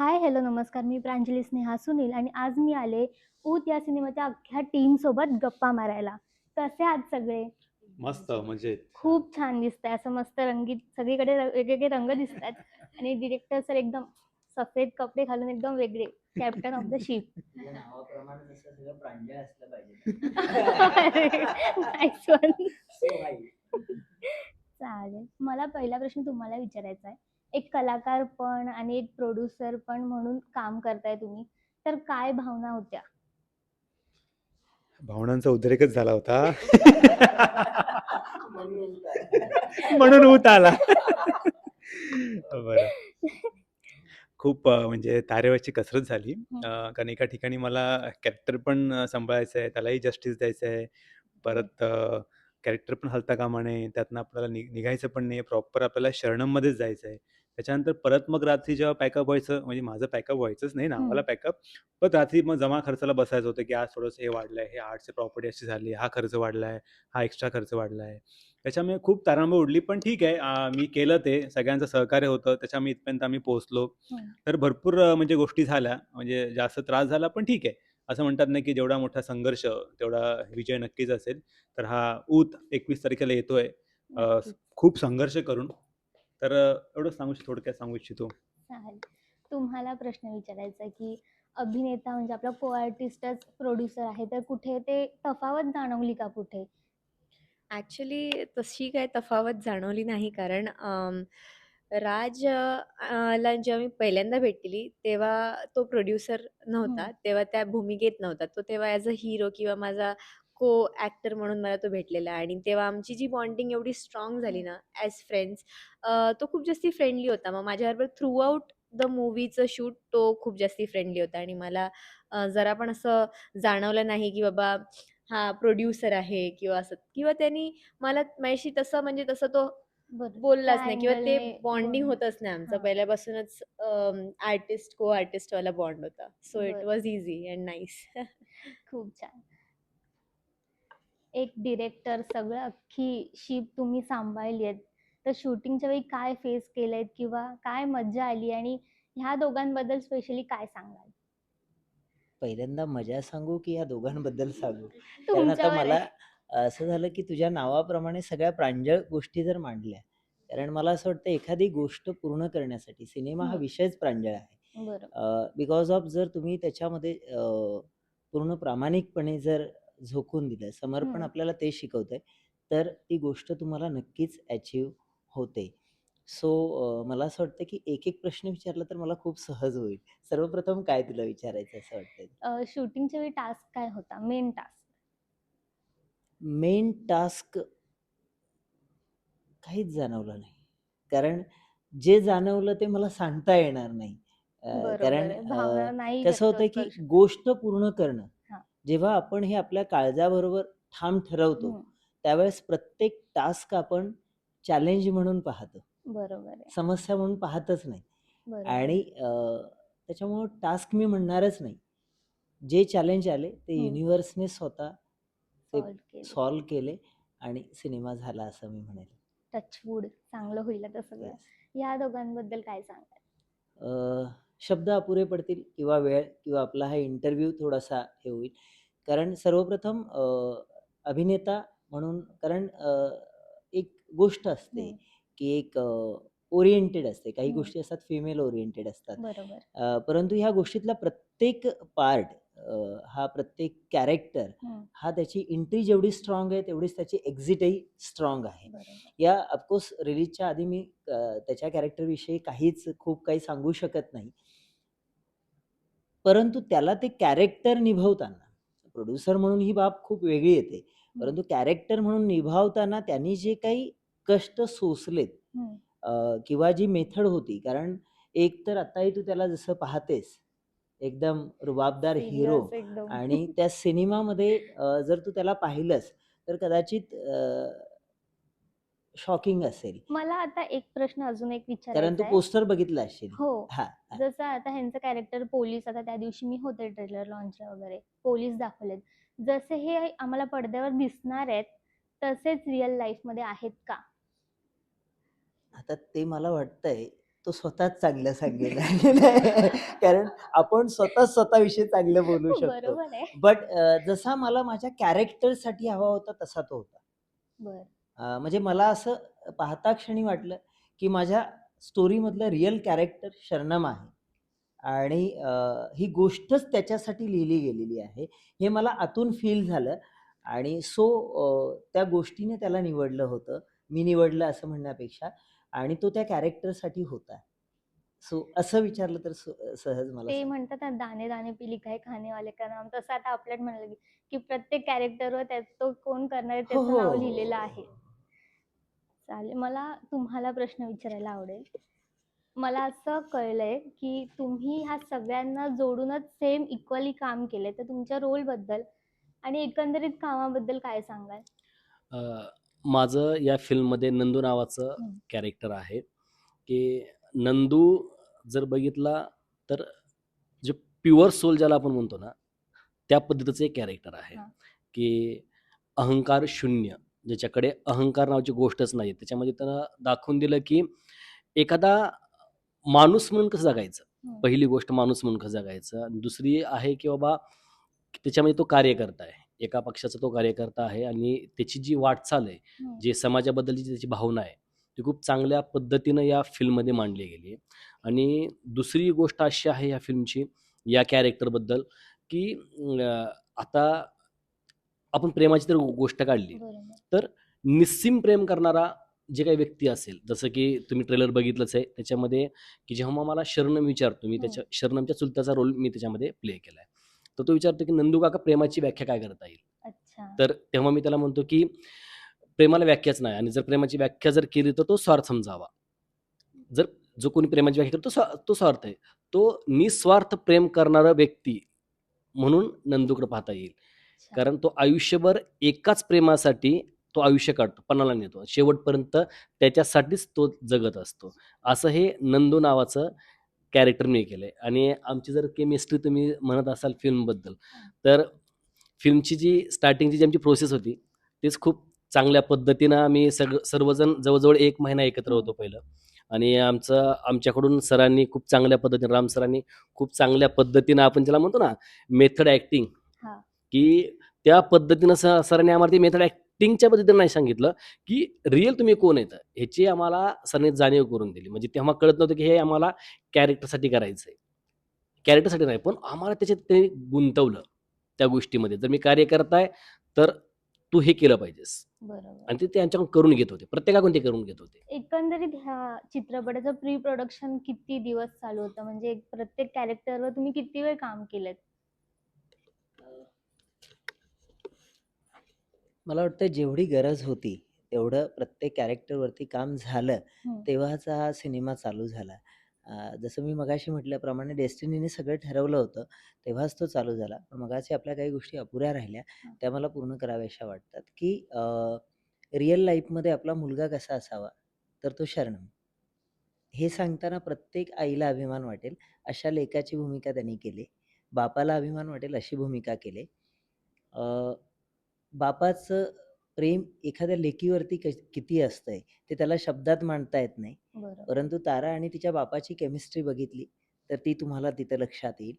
हाय, hello, नमस्कार. मी प्रांजली स्नेहा सुनील आणि आज मी आले ऊत या सिनेमाच्या अख्ख्या टीमसोबत गप्पा मारायला. कसे आहात सगळे? मस्त मजेत. खूप छान दिसतंय. असं मस्त रंगीत सगळीकडे र वेगवेगळे रंग दिसतायत आणि डिरेक्टर सर एकदम सफेद कपडे घालून एकदम वेगळे. Captain of the ship. तुझ्या सगळं प्रांजळ असलं पाहिजे. चालेल. मला पहिला प्रश्न तुम्हाला विचारायचा आहे. एक कलाकार पण आणि एक प्रोड्युसर पण म्हणून काम करताय तुम्ही. तर काय भावना होत्या? भावनांचा उद्रेकच झाला होता. म्हणून ऊत आला. बरं. खूप म्हणजे तारेवरची कसरत झाली. कारण एका ठिकाणी मला कॅरेक्टर पण सांभाळायचं आहे, त्यालाही जस्टिस द्यायचं आहे. परत कॅरेक्टर पण हलता कामा नये. त्यातनं आपल्याला नि निघायचं पण नाही. प्रॉपर आपल्याला शरणमध्येच जायचं आहे. त्याच्यानंतर परत मग रात्री जेव्हा पॅकअप व्हायचं, म्हणजे माझं पॅकअप व्हायचंच नाही, नावाला हं. पॅकअप. पण रात्री मग जमा खर्चाला बसायचं होतं, की आज थोडंसं हे वाढलंय, हे आर्टची प्रॉपर्टी अशी झाली, हा खर्च वाढलाय, हा एक्स्ट्रा खर्च वाढलाय. त्याच्यामुळे खूप तारांबळ उडली. पण ठीक आहे, मी केलं ते. सगळ्यांचं सहकार्य होतं. त्याच्यामुळे इथपर्यंत आम्ही पोहोचलो. तर भरपूर म्हणजे गोष्टी झाल्या. म्हणजे जास्त त्रास झाला, पण ठीक आहे. असं म्हणतात ना, की जेवढा मोठा संघर्ष, तेवढा विजय नक्कीच असेल. तर हा ऊत 21 तारखेला येतोय. खूप संघर्ष करून. तर अ, एवढंच सांगू इच्छितो, थोडक्यात सांगू इच्छितो. चालेल. तुम्हाला प्रश्न विचारायचा आहे, की अभिनेता म्हणजे आपला को आर्टिस्टच प्रोड्युसर आहे. तर कुठे ते तफावत जाणवली का कुठे? ॲक्चुअली तशी काही तफावत जाणवली नाही. कारण राज अ, ला जेव्हा मी पहिल्यांदा भेटलेली, तेव्हा तो प्रोड्युसर नव्हता. तेव्हा त्या भूमिकेत नव्हता. तो तेव्हा ॲज अ हीरो किंवा माझा को ॲक्टर म्हणून मला तो भेटलेला आणि तेव्हा आमची जी बॉन्डिंग एवढी स्ट्राँग झाली. ना ॲज फ्रेंड्स तो खूप जास्ती फ्रेंडली होता. मग माझ्याबरोबर थ्रूआउट द मूव्हीचं शूट तो खूप जास्ती फ्रेंडली होता आणि मला जरा पण असं जाणवलं नाही, की बाबा हा प्रोड्युसर आहे किंवा असं किंवा त्यांनी मला माझ्याशी तसं म्हणजे तसं तो बोललाच नाही किंवा ते बॉन्डिंग. होतच नाही आमचं. पहिल्यापासूनच आर्टिस्ट, को आर्टिस्टवाला बॉन्ड होता. So it. Was easy and nice. खूप छान. एक डिरेक्टर सगळं अख्खी शिप तुम्ही सांभाळली आहेत. तर शूटिंगच्या वेळी काय फेस केलंय किंवा काय मज्जा आली आणि ह्या दोघांबद्दल स्पेशली काय सांगाल? पहिल्यांदा मजा सांगू, की या दोघांबद्दल सांगू? कारण आता मला. असं झालं, की तुझ्या नावाप्रमाणे सगळ्या प्रांजळ गोष्टी जर मांडल्या, कारण मला असं वाटतं एखादी गोष्ट पूर्ण करण्यासाठी सिनेमा हा. विषयच प्रांजळ आहे. बिकॉज ऑफ जर तुम्ही त्याच्यामध्ये पूर्ण प्रामाणिकपणे जर झोकून दिलं, समर्पण. आपल्याला ते शिकवतंय, तर ती गोष्ट तुम्हाला नक्कीच अचीव्ह होते. सो मला असं वाटतं, की एक-एक प्रश्न विचारला तर मला खूप सहज होईल. सर्वप्रथम काय तुला विचारायचं असं वाटतंय? अ, शूटिंगच्या वेळी टास्क काय होता? Main task? मेन टास्क काहीच जाणवलं नाही. कारण जे जाणवलं ते मला सांगता येणार नाही. अ, बरोबर कारण आहे. अ, भावना नाही कसं व्यक्त होतं, करू की शकत. गोष्ट पूर्ण करणं. जेव्हा आपण हे आपल्या काळजाबरोबर ठाम ठरवतो. त्यावेळेस प्रत्येक टास्क आपण चॅलेंज म्हणून पाहतो. बरोबर. समस्या म्हणून पाहतच नाही. आणि त्याच्यामुळं टास्क मी म्हणणारच नाही. जे चॅलेंज आले ते. युनिव्हर्सने स्वतः ते सॉल्व्ह केले. आणि सिनेमा झाला असं मी म्हणेल. टचवूड चांगलं होईल आता सगळं. ह्या दोघांबद्दल काय सांगाल? शब्द अपुरे पडतील किंवा वेळ किंवा आपला हा इंटरव्ह्यू थोडासा हे होईल. कारण सर्वप्रथम अभिनेता म्हणून कारण एक गोष्ट असते. की एक ओरिएंटेड असते. काही. गोष्टी असतात फिमेल ओरिएंटेड असतात. परंतु ह्या गोष्टीतला प्रत्येक पार्ट हा प्रत्येक कॅरेक्टर हं. त्याची एंट्री जेवढी स्ट्राँग आहे, तेवढीच त्याची एक्झिटही स्ट्राँग आहे. या ऑफकोर्स रिलीजच्या आधी मी त्याच्या कॅरेक्टरविषयी काहीच खूप काही सांगू शकत नाही. परंतु त्याला ते कॅरेक्टर निभवताना, प्रोड्युसर म्हणून ही बाब खूप वेगळी येते. परंतु कॅरेक्टर म्हणून निभावताना त्यांनी जे काही कष्ट सोसलेत किंवा जी मेथड होती, कारण एक तर आत्ताही तू त्याला जसं पाहतेस, एकदम रुबाबदार हिरो. आणि त्या सिनेमामध्ये जर तू त्याला पाहिलंस, तर कदाचित शॉकिंग असेल. मला आता एक प्रश्न अजून एक कारण विचारायचा तू आहे. पोस्टर बघितलं असशील. हो. हां, हां. जसं आता ह्यांचं कॅरेक्टर पोलीस आता त्या दिवशी मी होते ट्रेलर लॉन्चला वगैरे. पोलीस दाखवलेत. जसे हे आम्हाला पडद्यावर दिसणार आहेत, तसेच रिअल लाईफमध्ये आहेत का? आता ते मला वाटतंय, तो स्वतःच चांगलं सांगेल कारण आपण स्वतः स्वतःविषयी चांगलं बोलू शकतो बरोबर आहे बट जसा मला माझ्या कॅरेक्टरसाठी हवा होता तसा तो होता बर म्हणजे मला असं पाहता क्षणी वाटलं की माझ्या स्टोरीमधलं रिअल कॅरेक्टर शरणम आहे. आणि ही गोष्टच त्याच्यासाठी लिहिली गेलेली आहे. हे मला आतून फील झालं आणि सो त्या गोष्टीने त्याला निवडलं होतं. मी निवडलं असं म्हणण्यापेक्षा आणि तो त्या कॅरेक्टरसाठी होता. सो असं विचारलं तर सहज मला ते. म्हणतात ना दाणे दाणे पे लिखा है खाने वाले का नाम. तसं आता आपल्याला म्हणाल की प्रत्येक कॅरेक्टरवर तो कोण करणार आहे त्याचं हो. नाव लिहिलेलं आहे. चालेल. मला तुम्हाला प्रश्न विचारायला आवडेल. मला असं कळलंय की तुम्ही ह्या सगळ्यांना जोडूनच सेम इक्वली काम केलंय. तर तुमच्या रोलबद्दल आणि एकंदरीत कामाबद्दल काय सांगाल? अ, माझं या फिल्ममध्ये नंदू नावाचं हं. कॅरेक्टर आहे. की नंदू जर बघितला तर जे प्युअर सोल ज्याला आपण म्हणतो ना त्या पद्धतीचं एक कॅरेक्टर आहे. हां. की अहंकार शून्य. ज्याच्याकडे अहंकार नावाची गोष्टच नाही त्याच्यामध्ये त्यानं दाखवून दिलं की एखादा माणूस म्हणून कसं जगायचं? हं. पहिली गोष्ट माणूस म्हणून कसं जगायचं? आणि दुसरी आहे की बाबा त्याच्यामध्ये तो कार्यकर्ता आहे. एका पक्षाचा तो कार्यकर्ता आहे आणि त्याची जी वाटचाल आहे हं. जे समाजाबद्दलची त्याची भावना आहे ती खूप चांगल्या पद्धतीनं या फिल्ममध्ये मांडली गेली आणि दुसरी गोष्ट अशी आहे या फिल्मची या कॅरेक्टरबद्दल की आता आपण प्रेमाची तर गोष्ट काढली. बरोबर. निस्सीम प्रेम करणारा जे काही व्यक्ती असेल जसं की तुम्ही ट्रेलर बघितलंच आहे त्याच्यामध्ये की जेव्हा मला शरणम विचारतो मी हो. त्याच्या शरणमच्या चुलत्याचा रोल मी त्याच्यामध्ये प्ले केला आहे तर तो विचारतो की नंदू काका प्रेमाची व्याख्या काय करता येईल? तर तेव्हा मी त्याला म्हणतो की प्रेमाला व्याख्याच नाही आणि जर प्रेमाची व्याख्या जर केली तर तो स्वार्थ समजावा. जर जो कोणी प्रेमाची व्याख्या करतो तो स्वा- तो स्वार्थ आहे. तो निस्वार्थ प्रेम करणारा व्यक्ती म्हणून नंदूकडे पाहता येईल. कारण तो आयुष्यभर एकाच प्रेमासाठी तो आयुष्य काढतो पणाला नेतो. शेवटपर्यंत त्याच्यासाठीच तो जगत असतो. असं हे नंदू नावाचं कॅरेक्टर मी केलंय. आणि आमची जर केमिस्ट्री तुम्ही म्हणत असाल फिल्मबद्दल तर फिल्मची जी स्टार्टिंगची जी आमची प्रोसेस होती तीच खूप चांगल्या पद्धतीनं आम्ही सग सर्वजण जवळजवळ एक महिना एकत्र होतो पहिलं. आणि आमचं आमच्याकडून सरांनी खूप चांगल्या पद्धतीने राम सरांनी खूप चांगल्या पद्धतीनं आपण ज्याला म्हणतो ना मेथड ॲक्टिंग. की त्या पद्धतीनं स सरांनी आम्हाला ती मेथड ॲक्टिंगच्या पद्धतीनं नाही सांगितलं की रिअल तुम्ही कोण येतं ह्याची आम्हाला सरांनी जाणीव करून दिली. म्हणजे तेव्हा कळत नव्हतं की हे आम्हाला कॅरेक्टरसाठी करायचं आहे कॅरेक्टरसाठी नाही पण आम्हाला त्याच्यात ते गुंतवलं त्या गोष्टीमध्ये. जर मी कार्य करताय तर तू हे केलं पाहिजेस. बरोबर. आणि ते त्यांच्याकडून करून घेत होते. प्रत्येकाकडून ते करून घेत होते. एकंदरीत ह्या चित्रपटाचं प्री प्रोडक्शन किती दिवस चालू होतं? म्हणजे प्रत्येक कॅरेक्टरवर तुम्ही किती वेळ काम केलं मला वाटतं जेवढी गरज होती तेवढं प्रत्येक कॅरेक्टरवरती काम झालं हं. तेव्हाच हा सिनेमा चालू झाला. अं, जसं मी मगाशी म्हटल्याप्रमाणे डेस्टिनीने सगळं ठरवलं होतं तेव्हाच तो चालू झाला. पण मगाशी आपल्या काही गोष्टी अपुऱ्या राहिल्या हं. त्या मला पूर्ण कराव्याशा वाटतात की रिअल लाईफमध्ये आपला मुलगा कसा असावा तर तो शरणम हे सांगताना प्रत्येक आईला अभिमान वाटेल अशा लेकाची भूमिका त्यांनी केली. बापाला अभिमान वाटेल अशी भूमिका केली. अं, बापाचं प्रेम एखाद्या लेकीवरती क किती असतंय ते त्याला शब्दात मांडता येत नाही. बरोबर परंतु तारा आणि तिच्या बापाची केमिस्ट्री बघितली तर ती तुम्हाला तिथं लक्षात येईल.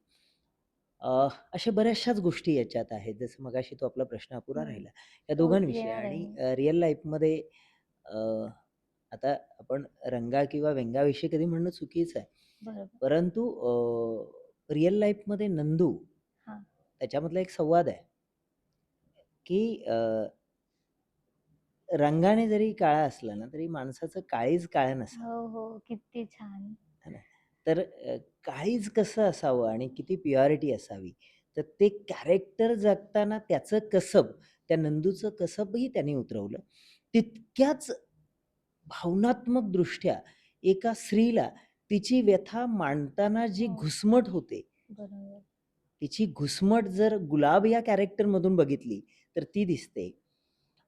अं, अशा बऱ्याचशाच गोष्टी याच्यात आहेत. जसं मगाशी तो आपला प्रश्न अपुरा. राहिला. या हो, दोघांविषयी आणि आहे. रिअल लाईफमध्ये अं, आता आपण रंगा किंवा व्यंगाविषयी कधी म्हणणं चुकीचं आहे. बरोबर. परंतु रिअल लाईफमध्ये नंदू हा. त्याच्यामधला एक संवाद आहे. की अं, रंगाने जरी काळा असला ना तरी माणसाचं काळीज काळं नसावं. हो हो. किती छान. तर अ, काळीज कसं असावं आणि किती प्युअरिटी असावी? तर ते कॅरेक्टर जगताना त्याचं कसब त्या नंदूचं कसबही त्यांनी उतरवलं. तितक्याच भावनात्मक दृष्ट्या एका स्त्रीला तिची व्यथा मांडताना जी हो. घुसमट होते बरोबर. तिची घुसमट जर गुलाब या कॅरेक्टरमधून बघितली तर ती दिसते.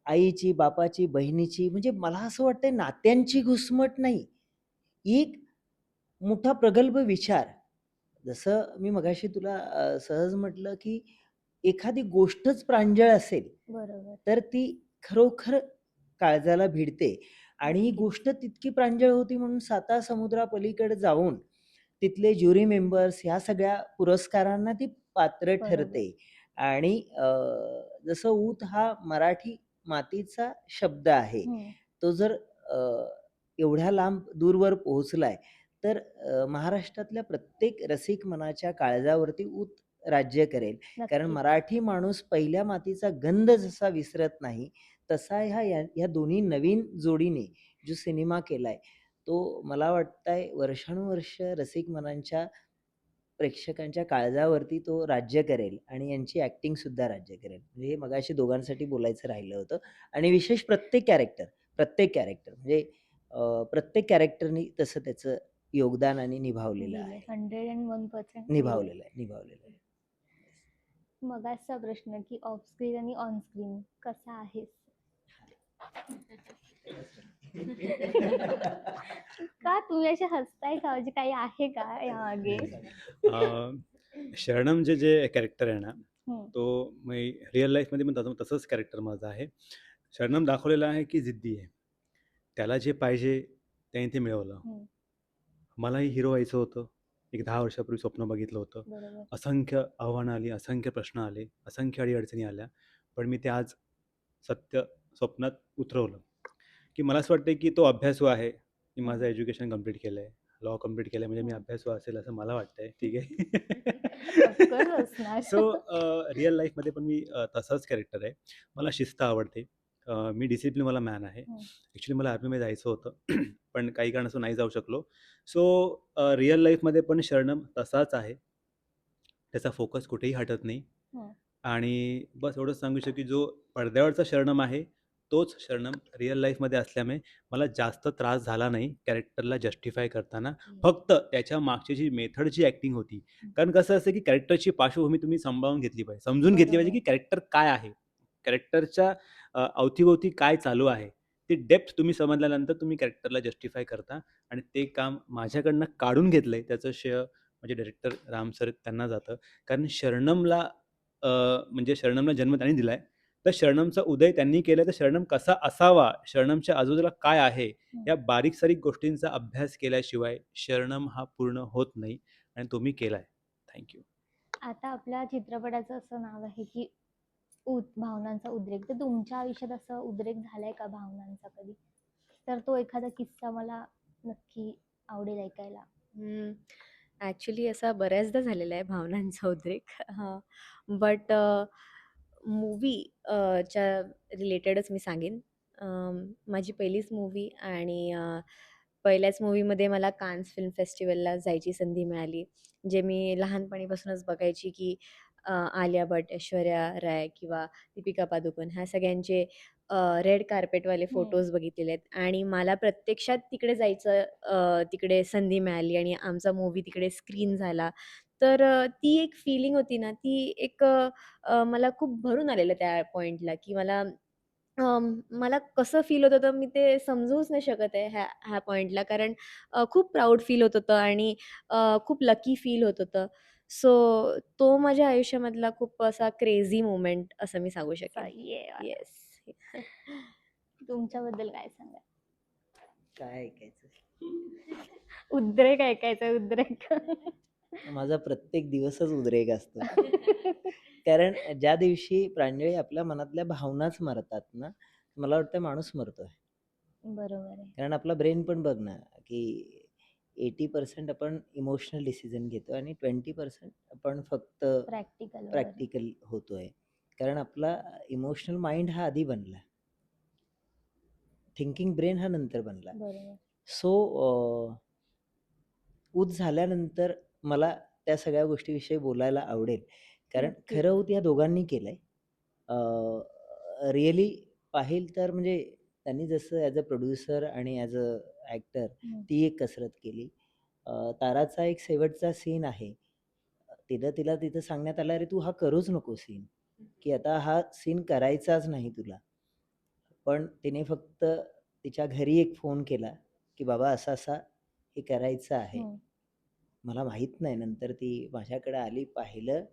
आईची बापाची बहिणीची म्हणजे मला असं वाटतंय नात्यांची घुसमट नाही. एक मोठा प्रगल्भ विचार. जसं मी मगाशी तुला सहज म्हटलं की एखादी गोष्टच प्रांजळ असेल बरोबर. तर ती खरोखर काळजाला भिडते. आणि ही गोष्ट तितकी प्रांजळ होती म्हणून साता समुद्रापलीकडे जाऊन तिथले ज्युरी मेंबर्स ह्या सगळ्या पुरस्कारांना ती पात्र. ठरते. आणि जसं ऊत हा मराठी मातीचा शब्द आहे हम्म. तो जर एवढ्या लांब दूरवर पोहोचलाय तर महाराष्ट्रातल्या प्रत्येक रसिक मनाच्या काळजावरती ऊत राज्य करेल कारण. मराठी माणूस पहिल्या मातीचा गंध जसा विसरत नाही तसा ह्या या ह्या दोन्ही नवीन जोडीने जो सिनेमा केलाय तो मला वाटतंय वर्षानुवर्ष रसिक मनांच्या प्रेक्षकांच्या काळजावरती तो राज्य करेल आणि यांची ऍक्टिंग सुद्धा राज्य करेल. म्हणजे हे मगाशी दोघांसाठी बोलायचं राहिलं होतं. आणि विशेष प्रत्येक कॅरेक्टर प्रत्येक कॅरेक्टर म्हणजे प्रत्येक कॅरेक्टरनी तसं त्याचं योगदान आणि निभावलेलं आहे. हंड्रेड अँड वन पर्सेंट निभावलेलं आहे निभावलेलं आहे. मगाचा प्रश्न की ऑफ स्क्रीन आणि ऑन स्क्रीन कसा आहेस? का तुम्ही असे हसताय का? म्हणजे काही आहे का यामागे? शरणम जे जे कॅरेक्टर आहे ना हम्म. तो रिअल लाईफमध्ये पण तसं तसंच कॅरेक्टर माझं आहे. शरणम दाखवलेलं आहे की जिद्दी आहे. त्याला जे पाहिजे त्याने ते मिळवलं. मलाही हिरो व्हायचं होतं. एक दहा वर्षापूर्वी स्वप्न बघितलं होतं. बरोबर. असंख्य आव्हानं आली असंख्य प्रश्न आले असंख्य अडीअडचणी आल्या. पण मी ते आज सत्य स्वप्नात उतरवलं. की मला असं वाटतं की तो अभ्यासू आहे मी माझं एज्युकेशन कंप्लीट केलं आहे लॉ कंप्लीट केलं म्हणजे मी हम्म. अभ्यासू असेल असं मला वाटतंय ठीक आहे. सो रिअल लाईफमध्ये पण मी तसाच कॅरेक्टर आहे मला शिस्त आवडते मी डिसिप्लिन मला मॅन आहे. ॲक्च्युली मला आर्मीमध्ये जायचं होतं पण काही कारणास्तव नाही जाऊ शकलो सो रिअल लाईफमध्ये पण शरणम तसाच आहे त्याचा फोकस कुठेही हटत नाही हं. आणि बस एवढंच सांगू शकतो की जो पडद्यावरचा शरणम आहे तोच शरणम रिअल लाईफमध्ये असल्यामुळे मला जास्त त्रास झाला नाही कॅरेक्टरला जस्टिफाय करताना. फक्त त्याच्या मागची जी मेथड जी ॲक्टिंग होती. कारण कसं असतं की कॅरेक्टरची पार्श्वभूमी तुम्ही सांभाळून घेतली पाहिजे. समजून घेतली पाहिजे. की कॅरेक्टर काय आहे. कॅरेक्टरच्या अवतीभोवती काय चालू आहे. ती डेप्थ तुम्ही समजल्यानंतर तुम्ही कॅरेक्टरला जस्टिफाय करता आणि ते काम माझ्याकडनं काढून घेतलं आहे त्याचं श्रेय म्हणजे डायरेक्टर राम सर त्यांना जातं. कारण शरणमला म्हणजे शरणमला जन्म त्यांनी दिला आहे तर शरणमचा उदय त्यांनी केला तर शरणम कसा असावा? शरणमच्या आजूबाजूला काय आहे? या बारीक सारीक गोष्टींचा अभ्यास केल्याशिवाय शरणम हा पूर्ण होत नाही आणि तो मी केला आहे थँक्यू आता आपल्या चित्रपटाचं असं नाव आहे की उद भावनांचा उद्रेक. तर तुमच्या आयुष्यात असं उद्रेक झालाय का भावनांचा कधी? तर तो एखादा किस्सा मला नक्की आवडेल ऐकायला. ॲक्च्युली असा बऱ्याचदा झालेला आहे भावनांचा उद्रेक. बट मूवी च्या रिलेटेडच मी सांगेन. माझी पहिलीच मूवी आणि अ, पहिल्याच मूवीमध्ये मला कान्स फिल्म फेस्टिवलला जायची संधी मिळाली. जे मी लहानपणीपासूनच बघायची की अ, आलिया भट ऐश्वर्या राय किंवा दीपिका पादुकोण ह्या सगळ्यांचे रेड कार्पेटवाले. फोटोज बघितलेले आहेत. आणि मला प्रत्यक्षात तिकडे जायचं अ, तिकडे संधी मिळाली आणि आमचा मूवी तिकडे स्क्रीन झाला. तर अ, ती एक फिलिंग होती ना ती एक अ, अ, मला खूप भरून आलेलं त्या पॉइंटला की मला मला कसं फील होत होतं मी ते समजूच नाही शकत आहे ह्या ह्या पॉइंटला कारण अ, खूप प्राऊड फील होत होतं आणि अ, खूप लकी फील होत होतं. सो तो माझ्या आयुष्यामधला खूप असा क्रेझी मोमेंट असं मी सांगू शकेन. ये येस तुमच्याबद्दल काय सांगा काय ऐकायचं? उद्रेक ऐकायचं उद्रेक. माझा प्रत्येक दिवसच उद्रेक असतो. कारण ज्या दिवशी प्रांजळी आपल्या मनातल्या भावनाच मरतात ना मला वाटतं माणूस मरतोय. बरोबर आहे. कारण आपला ब्रेन पण बघ ना की एटी पर्सेंट आपण इमोशनल डिसिजन घेतो आणि ट्वेंटी पर्सेंट आपण फक्त प्रॅक्टिकल प्रॅक्टिकल होतोय. कारण आपला इमोशनल माइंड हा आधी बनला. थिंकिंग ब्रेन हा नंतर बनला. सो ऊत झाल्यानंतर मला त्या सगळ्या गोष्टीविषयी बोलायला आवडेल. कारण. खरं ऊत या दोघांनी केलंय. रिअली पाहिल तर म्हणजे त्यांनी जसं ॲज अ प्रोड्युसर आणि ॲज अ ॲक्टर हम्म. ती एक कसरत केली. अं, ताराचा एक शेवटचा सीन आहे. तिला तिला तिथं सांगण्यात आलं अरे तू हा करूच नको सीन. की आता हा सीन करायचाच नाही तुला. पण तिने फक्त तिच्या घरी एक फोन केला की बाबा असं असा हे करायचं आहे. हम्म. मला माहीत नाही नंतर ती माझ्याकडे आली पाहिलं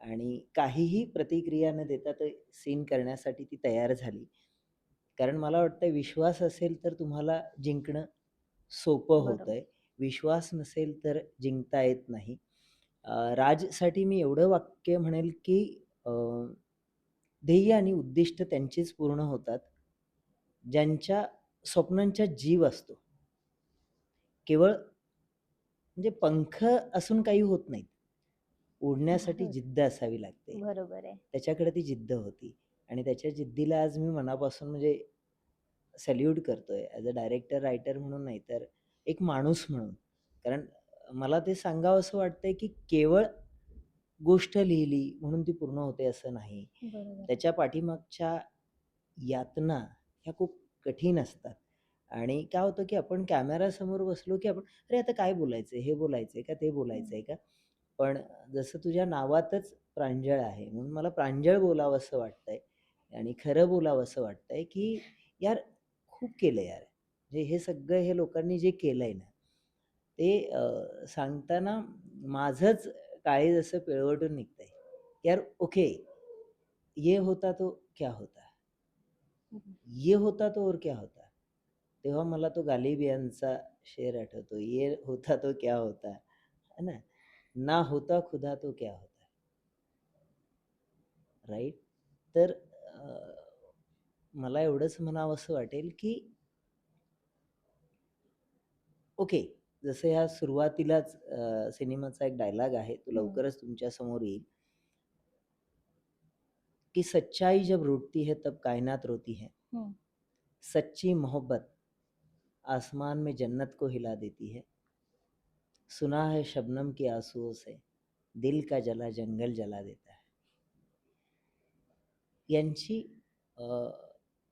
आणि काहीही प्रतिक्रिया न देता ते सीन करण्यासाठी ती तयार झाली कारण मला वाटतं विश्वास असेल तर तुम्हाला जिंकणं सोपं बरोबर. होतंय. विश्वास नसेल तर जिंकता येत नाही. राजसाठी मी एवढं वाक्य म्हणेल की ध्येय आणि उद्दिष्ट त्यांचीच पूर्ण होतात, ज्यांच्या स्वप्नांचा जीव असतो. केवळ म्हणजे पंख असून काही होत नाहीत. उडण्यासाठी. जिद्द असावी लागते. बरोबर आहे. त्याच्याकडे ती जिद्द होती आणि त्याच्या जिद्दीला आज मी मनापासून म्हणजे सॅल्यूट करतोय ॲज अ डायरेक्टर, रायटर म्हणून नाही तर एक माणूस म्हणून. कारण मला ते सांगावसं वाटतंय की केवळ गोष्ट लिहिली म्हणून ती पूर्ण होते असं नाही. त्याच्या पाठीमागच्या यातना ह्या खूप कठीण असतात आणि काय होतं की आपण कॅमेरासमोर बसलो की आपण अरे आता काय बोलायचंय? हे बोलायचंय का? ते बोलायचंय का? पण जसं तुझ्या नावातच प्रांजळ आहे म्हणून मला प्रांजळ बोलावसं वाटतंय आणि खरं बोलावसं वाटतंय की यार खूप केलं यार. म्हणजे हे सगळं हे लोकांनी जे केलंय ना, ते सांगताना माझंच काळीज असं पिळवटून निघतंय. यार ओके, ये होता तो क्या होता? ये होता तो और क्या होता? तेव्हा मला तो गालिब यांचा शेर आठवतो. ये होता तो क्या होता? है ना? ना होता खुदा तो क्या होता? राइट? तर मला एवढंच म्हणावसं वाटेल की ओके, जसं ह्या सुरुवातीलाच सिनेमाचा एक डायलॉग आहे, तो. लवकरच तुमच्यासमोर येईल. कि सच्चाई जब रूठती है तब कायनात रोती. हं. सच्ची मोहब्बत आसमान में जन्नत को हिला देती है. सुना है शबनम के आंसुओं से दिल का जला जंगल जला देता है. यांची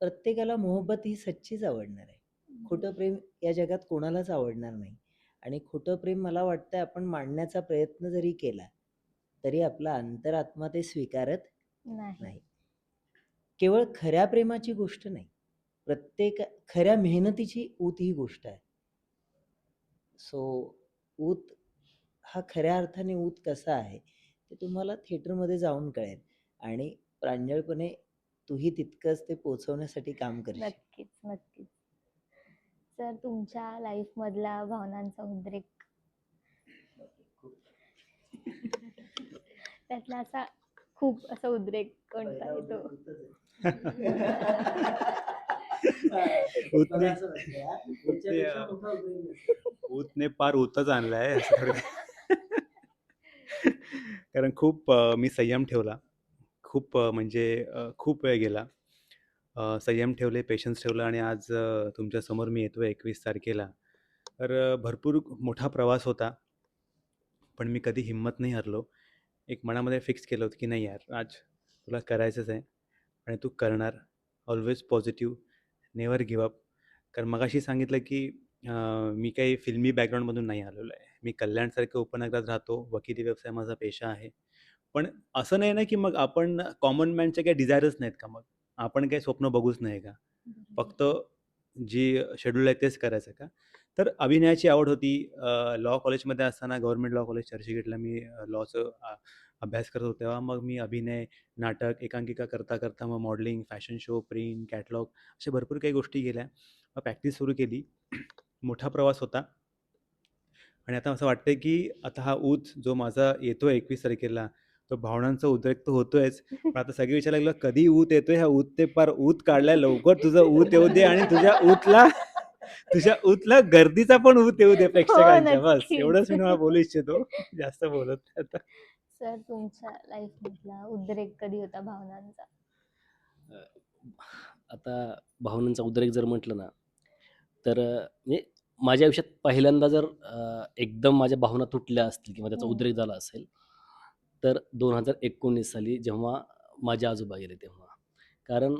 प्रत्येकाला मोहब्बत ही सच्चीच आवडणार आहे. खोटं प्रेम या जगात कोणालाच आवडणार नाही आणि खोटं प्रेम मला वाटतंय आपण मांडण्याचा प्रयत्न जरी केला, तरी आपला अंतरात्मा ते स्वीकारत. नाही. केवळ खऱ्या प्रेमाची गोष्ट नाही. प्रत्येक खऱ्या मेहनतीची ऊत ही गोष्ट आहे. सो ऊत हा खऱ्या अर्थाने ऊत कसा आहे, ते तुम्हाला थिएटरमध्ये जाऊन कळेल आणि प्रांजळपणे तूही तितकंच ते पोहोचवण्यासाठी काम करशील. नक्कीच, नक्कीच. सर तुमच्या लाईफमधला भावनांचा उद्रेक त्यातला असा खूप असा उद्रेक कोणता ऊतने पार ऊतच आणलाय असं थोडं कारण खूप अ, मी संयम ठेवला. खूप अ, म्हणजे अ, खूप वेळ गेला. अ, संयम ठेवले, पेशन्स ठेवला आणि आज अ, तुमच्यासमोर मी येतोय 21 तारखेला. तर अ, भरपूर मोठा प्रवास होता. पण मी कधी हिंमत नाही हरलो. एक मनामध्ये फिक्स केलं होतं की नाही यार राज, तुला करायचंच आहे आणि तू करणार. Always positive, never give up. कारण मगाशी सांगितलं की मी काही फिल्मी बॅकग्राऊंडमधून नाही आलेलो आहे. मी कल्याणसारख्या उपनगरात राहतो. वकिली व्यवसाय माझा पेशा आहे. पण असं नाही ना की मग आपण कॉमन मॅनचे काही डिझायरच नाहीत का मग? आपण काही स्वप्न बघूच नाही का? फक्त जी शेड्यूल आहे तेच करायचं का? तर अभिनयाची आवड होती. लॉ कॉलेजमध्ये असताना गव्हर्नमेंट लॉ कॉलेज चर्चगेटला मी लॉचं अभ्यास करत होतो. तेव्हा मग मी अभिनय, नाटक, एकांकिका करता, करता मग modelling, fashion show, print, catalogue अशा भरपूर काही गोष्टी केल्या. मग प्रॅक्टिस सुरू केली. मोठा प्रवास होता. आणि आता असं वाटतंय की आता हा ऊत जो माझा येतोय 21 तारखेला, तो भावनांचा उद्रेक तर होतोयच. पण आता सगळे विचारायला लागलं "कधी ऊत येतोय? हा ऊत ते पार ऊत काढलाय. लवकर तुझं ऊत येऊ दे आणि तुझ्या ऊतला तुझ्या ऊतला गर्दीचा पण ऊत येऊ दे हो, प्रेक्षकांच्या." बस. एवढंच मी तुम्हाला बोलू इच्छितो. जास्त बोलत नाही आता. सर तुमच्या लाईफमधला उद्रेक कधी होता भावनांचा? आता भावनांचा उद्रेक जर म्हटलं ना, तर म्हणजे माझ्या आयुष्यात पहिल्यांदा जर एकदम माझ्या भावना तुटल्या असतील किंवा त्याचा. उद्रेक झाला असेल, तर 2019 साली जेव्हा माझे आजोबा गेले तेव्हा. कारण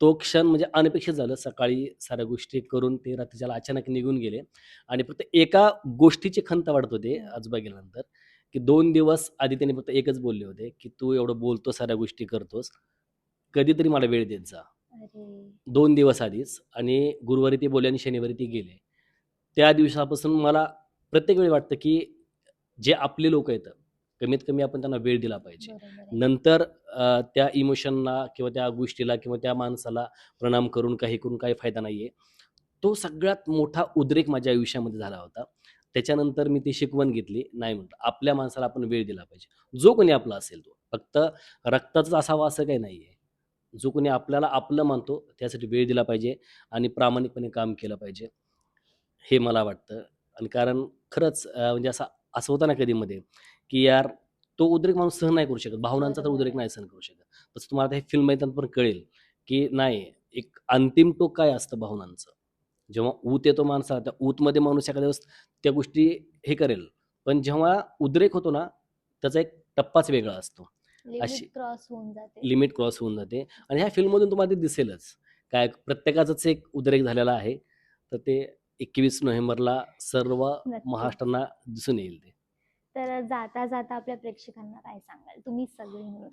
तो क्षण म्हणजे अनपेक्षित झालं. सकाळी साऱ्या गोष्टी करून ते रात्रीच्याला अचानक निघून गेले आणि फक्त एका गोष्टीची खंत वाटत होते. आजोबा गेल्यानंतर, की 2 दिवस आधी त्यांनी फक्त एकच बोलले होते, की "तू एवढं बोलतो, साऱ्या गोष्टी करतोस, कधीतरी मला वेळ देत जा." 2 दिवस आधीच आणि गुरुवारी ते बोलले आणि शनिवारी ते गेले. त्या दिवसापासून मला प्रत्येक वेळी वाटतं, की जे आपले लोकं आहेत, कमीत कमी आपण त्यांना वेळ दिला पाहिजे. नंतर अ, त्या इमोशनला किंवा त्या गोष्टीला किंवा त्या माणसाला प्रणाम करून काही करून काही फायदा नाहीये. तो सगळ्यात मोठा उद्रेक माझ्या आयुष्यामध्ये झाला होता. त्याच्यानंतर मी ती शिकवण घेतली. नाही म्हटलं आपल्या माणसाला आपण वेळ दिला पाहिजे. जो कोणी आपला असेल तो. फक्त रक्ताचाच असावा असं काही नाहीये. जो कोणी आपल्याला आपलं मानतो त्यासाठी वेळ दिला पाहिजे आणि प्रामाणिकपणे काम केलं पाहिजे. हे मला वाटतं. आणि कारण खरंच अं, म्हणजे असं असं होतं ना कधी मध्ये की यार तो उद्रेक माणूस सहन नाही करू शकत. भावनांचा तर उद्रेक. नाही सहन करू शकत. तसं तुम्हाला हे फिल्म माहिती पण कळेल की नाही एक अंतिम टोक काय असतं भावनांचं? जेव्हा ऊत येतो माणसाला त्या ऊतमध्ये माणूस एखाद्या वेळेस त्या गोष्टी हे करेल. पण जेव्हा उद्रेक होतो ना त्याचा एक टप्पाच वेगळा असतो. अशी- क्रॉस होऊन जाते. लिमिट क्रॉस होऊन जाते. आणि ह्या फिल्ममधून तुम्हाला ते दिसेलच. काय प्रत्येकाचाच एक उद्रेक झालेला आहे. तर ते एकवीस नोव्हेंबरला सर्व. महाराष्ट्रांना दिसून येईल ते. तर जाता जाता आपल्या प्रेक्षकांना काय सांगाल? तुम्ही सगळे मिळून.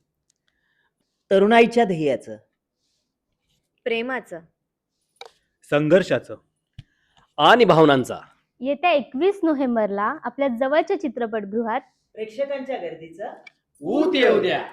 तरुणाईच्या ध्येयाचं. प्रेमाचं. संघर्षाचं. आणि भावनांचा. येत्या एकवीस नोव्हेंबरला आपल्या जवळच्या चित्रपटगृहात प्रेक्षकांच्या गर्दीचं. ऊत येऊ द्या.